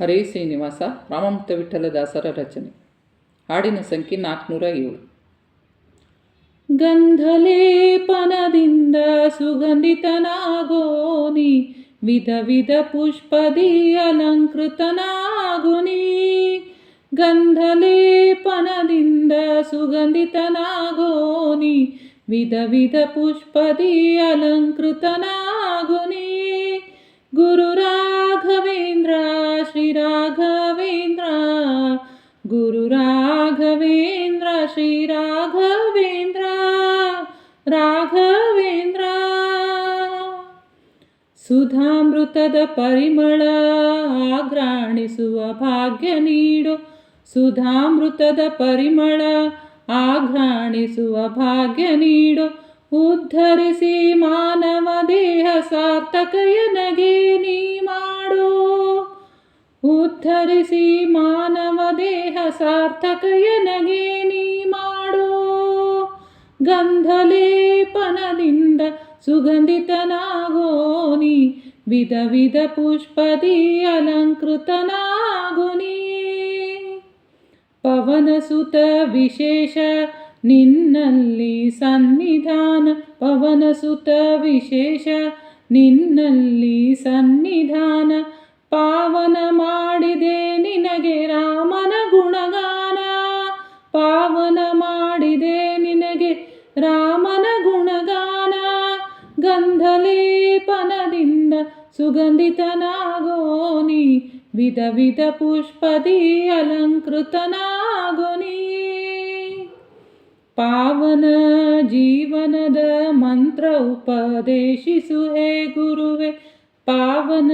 ಹರೇ ಶ್ರೀನಿವಾಸ ರಾಮಮೂರ್ತ ವಿಠಲದಾಸರ ರಚನೆ. ಹಾಡಿನ ಸಂಖ್ಯೆ ನಾಲ್ಕುನೂರ ಏಳು. ಗಂಧಲೇಪನದಿಂದ ಸುಗಂಧಿತನಾಗೋನಿ, ವಿಧ ವಿಧ ಪುಷ್ಪದಿ ಅಲಂಕೃತನಾಗುನಿ. ಗಂಧಲೇಪನದಿಂದ ಸುಗಂಧಿತನಾಗೋನಿ, ವಿಧ ವಿಧ ಪುಷ್ಪದಿ ಅಲಂಕೃತನಾಗುನಿ. ಗುರು ರಾಘವೇಂದ್ರ, ಶ್ರೀ ರಾಘವೇಂದ್ರ, ಗುರು ರಾಘವೇಂದ್ರ, ಶ್ರೀ ರಾಘವೇಂದ್ರ ರಾಘವೇಂದ್ರ. ಸುಧಾಮೃತದ ಪರಿಮಳ ಆಗ್ರಾಣಿಸುವ ಭಾಗ್ಯ ನೀಡು. ಸುಧಾಮೃತದ ಪರಿಮಳ ಆಗ್ರಾಣಿಸುವ ಭಾಗ್ಯ ನೀಡು. ಉದ್ಧರಿಸಿ ಮಾನವ ದೇಹ ಸಾರ್ಥಕಯನಗೆ ನೀ ಮಾಡು. ಉದ್ಧರಿಸಿ ಮಾನವ ದೇಹ ಸಾರ್ಥಕಯನಗೆ ನೀ ಮಾಡು. ಗಂಧಲೇಪನದಿಂದ ಸುಗಂಧಿತನಾಗೋನಿ ವಿಧ ವಿಧ ಪುಷ್ಪದಿ ಅಲಂಕೃತನಾಗುನಿ ಪವನಸುತ ವಿಶೇಷ ನಿನ್ನಲ್ಲಿ ಸನ್ನಿಧಾನ ಪವನಸುತ ವಿಶೇಷ. ನಿನ್ನಲ್ಲಿ ಸನ್ನಿಧಾನ, ಪಾವನ ಮಾಡಿದೆ ನಿನಗೆ ರಾಮನ ಗುಣಗಾನ. ಪಾವನ ಮಾಡಿದೆ ನಿನಗೆ ರಾಮನ ಗುಣಗಾನ. ಗಂಧಲೇಪನದಿಂದ ಸುಗಂಧಿತನಾಗೋನಿ ವಿಧ ವಿಧ ಪುಷ್ಪದಿ ಅಲಂಕೃತನಾಗುನಿ ಪಾವನ ಜೀವನದ ಮಂತ್ರ ಉಪದೇಶಿಸು ಹೇ ಗುರುವೆ. ಪಾವನ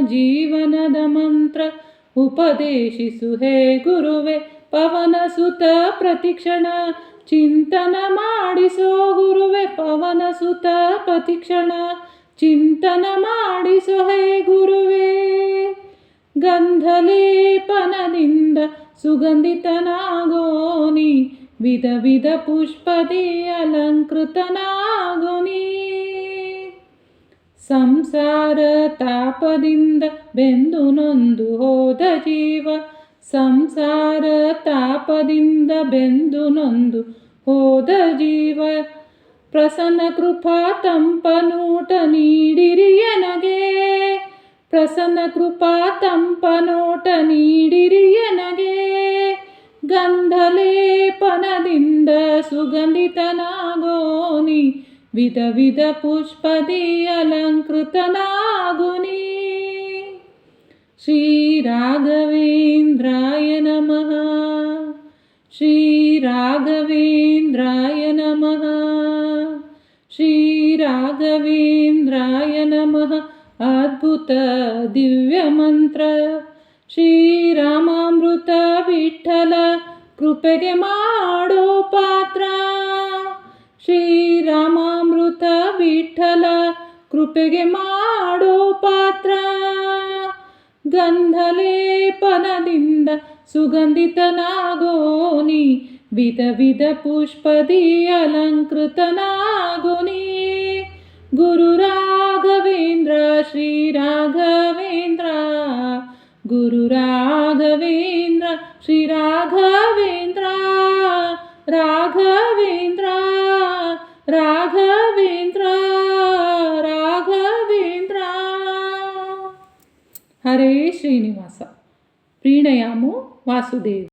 ಜೀವನದ ಮಂತ್ರ ಉಪದೇಶಿಸು ಹೇ ಗುರುವೆ. ಪವನ ಸುತ ಪ್ರತಿಕ್ಷಣ ಚಿಂತನ ಮಾಡಿಸೋ ಗುರುವೆ. ಪವನ ಸುತ ಪ್ರತಿಕ್ಷಣ ಚಿಂತನ ಮಾಡಿಸೋ ಹೇ ಗುರುವೆ. ಗಂಧಲೇಪನದಿಂದ ಸುಗಂಧಿತನಾಗೋನಿ ವಿಧ ವಿಧ ಪುಷ್ಪದಿ ಅಲಂಕೃತನಾಗುನಿ. ಸಂಸಾರ ತಾಪದಿಂದ ಬೆಂದು ನೊಂದು ಹೋದ ಜೀವ, ಸಂಸಾರ ತಾಪದಿಂದ ಬೆಂದು ನೊಂದು ಹೋದ ಜೀವ. ಪ್ರಸನ್ನ ಕೃಪಾ ತಂಪನೂಟ ನೀಡಿರಿಯನಗೆ ಪ್ರಸನ್ನ ಕೃಪಾ ತಂಪನೋಟ ನೀಡಿರಿಯನಗೆ सुगन्धितनागोनि विधविधपुष्पदि अलङ्कृतनागुनि। श्रीराघवेन्द्राय नमः। श्रीराघवेन्द्राय नमः। श्रीराघवेन्द्राय नमः। अद्भुत दिव्यमन्त्र। श्रीरामामृतविठ्ठल ಕೃಪೆಗೆ ಮಾಡೋ ಪಾತ್ರ. ಶ್ರೀರಾಮಾಮೃತ ವಿಠಲ ಕೃಪೆಗೆ ಮಾಡೋ ಪಾತ್ರ. ಗಂಧಲೇಪನದಿಂದ ಸುಗಂಧಿತನಾಗೋನಿ, ವಿಧ ವಿಧ ಪುಷ್ಪದಿ ಅಲಂಕೃತನಾಗುನಿ. ಗುರು ರಾಘವೇಂದ್ರ ಶ್ರೀ ರಾಘವೇಂದ್ರ ಗುರು ರಾಘವೇಂದ್ರ ರಾಘವೇಂದ್ರ ರಾಘವೇಂದ್ರ ರಾಘವೇಂದ್ರ ಹರೇ ಶ್ರೀನಿವಾಸ ಪ್ರೀಣಯಾಮು ವಾಸುದೇವ್